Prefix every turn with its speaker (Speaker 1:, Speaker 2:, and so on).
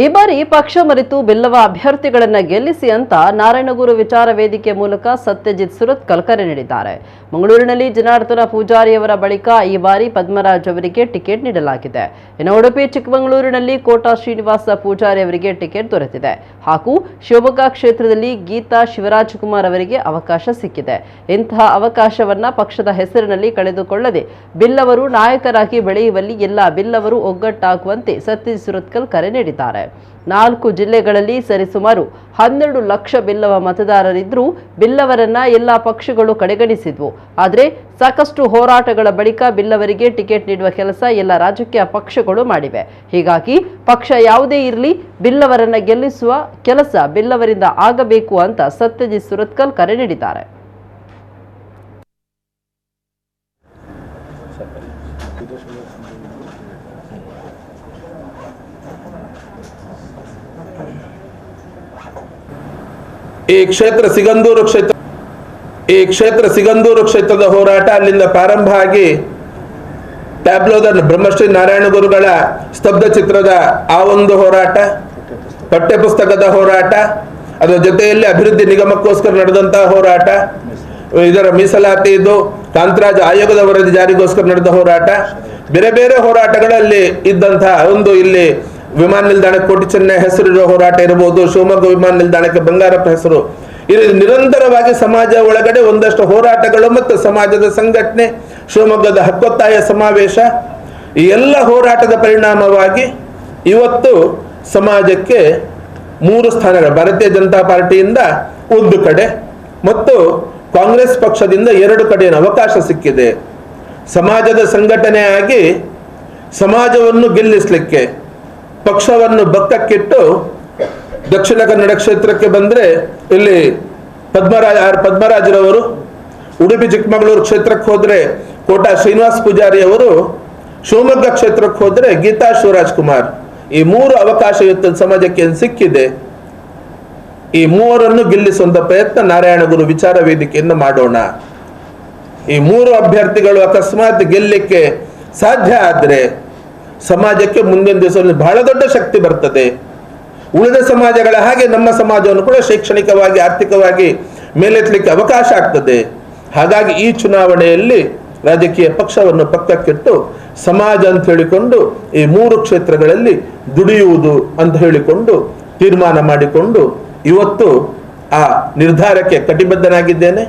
Speaker 1: ಈ ಬಾರಿ ಪಕ್ಷ ಮರೆತು ಬೆಲ್ಲವ ಅಭ್ಯರ್ಥಿಗಳನ್ನ ಗೆಲ್ಲಿಸಿ ಅಂತ ನಾರಾಯಣಗುರು ವಿಚಾರ ವೇದಿಕೆ ಮೂಲಕ ಸತ್ಯಜಿತ್ ಸುರತ್ ಕಲ್ಕರೆ ನೀಡಿದ್ದಾರೆ. ಮಂಗಳೂರಿನಲ್ಲಿ ಜನಾರ್ದನ ಪೂಜಾರಿಯವರ ಬಳಿಕ ಈ ಬಾರಿ ಪದ್ಮರಾಜ್ ಅವರಿಗೆ ಟಿಕೆಟ್ ನೀಡಲಾಗಿದೆ. ಇನ್ನು ಉಡುಪಿ ಚಿಕ್ಕಮಗಳೂರಿನಲ್ಲಿ ಕೋಟಾ ಶ್ರೀನಿವಾಸ ಪೂಜಾರಿ ಅವರಿಗೆ ಟಿಕೆಟ್ ದೊರೆತಿದೆ. ಹಾಗೂ ಶಿವಮೊಗ್ಗ ಕ್ಷೇತ್ರದಲ್ಲಿ ಗೀತಾ ಶಿವರಾಜ್ ಕುಮಾರ್ ಅವರಿಗೆ ಅವಕಾಶ ಸಿಕ್ಕಿದೆ. ಇಂತಹ ಅವಕಾಶವನ್ನ ಪಕ್ಷದ ಹೆಸರಿನಲ್ಲಿ ಕಳೆದುಕೊಳ್ಳದೆ ಬಿಲ್ಲವರು ನಾಯಕರಾಗಿ ಬೆಳೆಯುವಲ್ಲಿ ಎಲ್ಲ ಬಿಲ್ಲವರು ಒಗ್ಗಟ್ಟಾಗುವಂತೆ ಸತ್ಯಜಿತ್ ಸುರತ್ಕಲ್ ಕರೆ ನೀಡಿದ್ದಾರೆ. ನಾಲ್ಕು ಜಿಲ್ಲೆಗಳಲ್ಲಿ ಸರಿಸುಮಾರು ಹನ್ನೆರಡು ಲಕ್ಷ ಬಿಲ್ಲವ ಮತದಾರರಿದ್ದರೂ ಬಿಲ್ಲವರನ್ನ ಎಲ್ಲಾ ಪಕ್ಷಗಳು ಕಡೆಗಣಿಸಿದ್ವು. ಆದರೆ ಸಾಕಷ್ಟು ಹೋರಾಟಗಳ ಬಳಿಕ ಬಿಲ್ಲವರಿಗೆ ಟಿಕೆಟ್ ನೀಡುವ ಕೆಲಸ ಎಲ್ಲ ರಾಜಕೀಯ ಪಕ್ಷಗಳು ಮಾಡಿವೆ. ಹೀಗಾಗಿ ಪಕ್ಷ ಯಾವುದೇ ಇರಲಿ ಬಿಲ್ಲವರನ್ನ ಗೆಲ್ಲಿಸುವ ಕೆಲಸ ಬಿಲ್ಲವರಿಂದ ಆಗಬೇಕು ಅಂತ ಸತ್ಯಜಿತ್ ಸುರತ್ಕಲ್ ಕರೆ ನೀಡಿದ್ದಾರೆ.
Speaker 2: ಈ ಕ್ಷೇತ್ರ ಸಿಗಂದೂರು ಕ್ಷೇತ್ರ ಈ ಕ್ಷೇತ್ರ ಸಿಗಂದೂರು ಕ್ಷೇತ್ರದ ಹೋರಾಟ ಅಲ್ಲಿಂದ ಪ್ರಾರಂಭ ಆಗಿ ಟ್ಯಾಬ್ಲೋದ ಬ್ರಹ್ಮಶ್ರೀ ನಾರಾಯಣ ಗುರುಗಳ ಸ್ತಬ್ಧ ಚಿತ್ರದ ಆ ಒಂದು ಹೋರಾಟ, ಪಠ್ಯಪುಸ್ತಕದ ಹೋರಾಟ, ಅದರ ಜೊತೆಯಲ್ಲಿ ಅಭಿವೃದ್ಧಿ ನಿಗಮಕ್ಕೋಸ್ಕರ ನಡೆದಂತಹ ಹೋರಾಟ, ಇದರ ಮೀಸಲಾತಿ ಇದು ಕಾಂತರಾಜ್ ಆಯೋಗದ ವರದಿ ಜಾರಿಗೋಸ್ಕರ ನಡೆದ ಹೋರಾಟ, ಬೇರೆ ಬೇರೆ ಹೋರಾಟಗಳಲ್ಲಿ ಇದ್ದಂತಹ ಒಂದು ಇಲ್ಲಿ ವಿಮಾನ ನಿಲ್ದಾಣಕ್ಕೆ ಕೋಟಿ ಚೆನ್ನೈ ಹೆಸರಿರೋ ಹೋರಾಟ ಇರಬಹುದು. ಶಿವಮೊಗ್ಗ ವಿಮಾನ ನಿಲ್ದಾಣಕ್ಕೆ ಬಂಗಾರಪ್ಪ ಹೆಸರು. ಇಲ್ಲಿ ನಿರಂತರವಾಗಿ ಸಮಾಜ ಒಳಗಡೆ ಒಂದಷ್ಟು ಹೋರಾಟಗಳು ಮತ್ತು ಸಮಾಜದ ಸಂಘಟನೆ, ಶಿವಮೊಗ್ಗದ ಹಕ್ಕೊತ್ತಾಯ ಸಮಾವೇಶ. ಈ ಎಲ್ಲ ಹೋರಾಟದ ಪರಿಣಾಮವಾಗಿ ಇವತ್ತು ಸಮಾಜಕ್ಕೆ ಮೂರು ಸ್ಥಾನಗಳು. ಭಾರತೀಯ ಜನತಾ ಪಾರ್ಟಿಯಿಂದ ಒಂದು ಕಡೆ ಮತ್ತು ಕಾಂಗ್ರೆಸ್ ಪಕ್ಷದಿಂದ ಎರಡು ಕಡೆಯ ಅವಕಾಶ ಸಿಕ್ಕಿದೆ. ಸಮಾಜದ ಸಂಘಟನೆಯಾಗಿ ಸಮಾಜವನ್ನು ಗೆಲ್ಲಿಸಲಿಕ್ಕೆ ಪಕ್ಷವನ್ನು ಭಕ್ತಕ್ಕಿಟ್ಟು ದಕ್ಷಿಣ ಕನ್ನಡ ಕ್ಷೇತ್ರಕ್ಕೆ ಬಂದ್ರೆ ಇಲ್ಲಿ ಪದ್ಮರಾಜ ಪದ್ಮರಾಜರವರು, ಉಡುಪಿ ಚಿಕ್ಕಮಗಳೂರು ಕ್ಷೇತ್ರಕ್ಕೆ ಹೋದ್ರೆ ಕೋಟಾ ಶ್ರೀನಿವಾಸ್ ಪೂಜಾರಿ ಅವರು, ಶಿವಮೊಗ್ಗ ಕ್ಷೇತ್ರಕ್ಕೆ ಹೋದ್ರೆ ಗೀತಾ ಶಿವರಾಜ್ ಕುಮಾರ್. ಈ ಮೂರು ಅವಕಾಶಯುಕ್ತ ಸಮಾಜಕ್ಕೆ ಏನ್ ಸಿಕ್ಕಿದೆ. ಈ ಮೂವರನ್ನು ಗೆಲ್ಲಿಸುವಂತ ಪ್ರಯತ್ನ ನಾರಾಯಣ ಗುರು ವಿಚಾರ ವೇದಿಕೆಯನ್ನು ಮಾಡೋಣ. ಈ ಮೂರು ಅಭ್ಯರ್ಥಿಗಳು ಅಕಸ್ಮಾತ್ ಗೆಲ್ಲಕ್ಕೆ ಸಾಧ್ಯ ಆದ್ರೆ ಸಮಾಜಕ್ಕೆ ಮುಂದಿನ ದಿವಸದಲ್ಲಿ ಬಹಳ ದೊಡ್ಡ ಶಕ್ತಿ ಬರ್ತದೆ. ಉಳಿದ ಸಮಾಜಗಳ ಹಾಗೆ ನಮ್ಮ ಸಮಾಜವನ್ನು ಕೂಡ ಶೈಕ್ಷಣಿಕವಾಗಿ, ಆರ್ಥಿಕವಾಗಿ ಮೇಲೆತ್ತಲಿಕ್ಕೆ ಅವಕಾಶ ಆಗ್ತದೆ. ಹಾಗಾಗಿ ಈ ಚುನಾವಣೆಯಲ್ಲಿ ರಾಜಕೀಯ ಪಕ್ಷವನ್ನು ಪಕ್ಕಕ್ಕಿಟ್ಟು ಸಮಾಜ ಅಂತ ಹೇಳಿಕೊಂಡು ಈ ಮೂರು ಕ್ಷೇತ್ರಗಳಲ್ಲಿ ದುಡಿಯುವುದು ಅಂತ ಹೇಳಿಕೊಂಡು ತೀರ್ಮಾನ ಮಾಡಿಕೊಂಡು ಇವತ್ತು ಆ ನಿರ್ಧಾರಕ್ಕೆ ಕಟಿಬದ್ಧನಾಗಿದ್ದೇನೆ.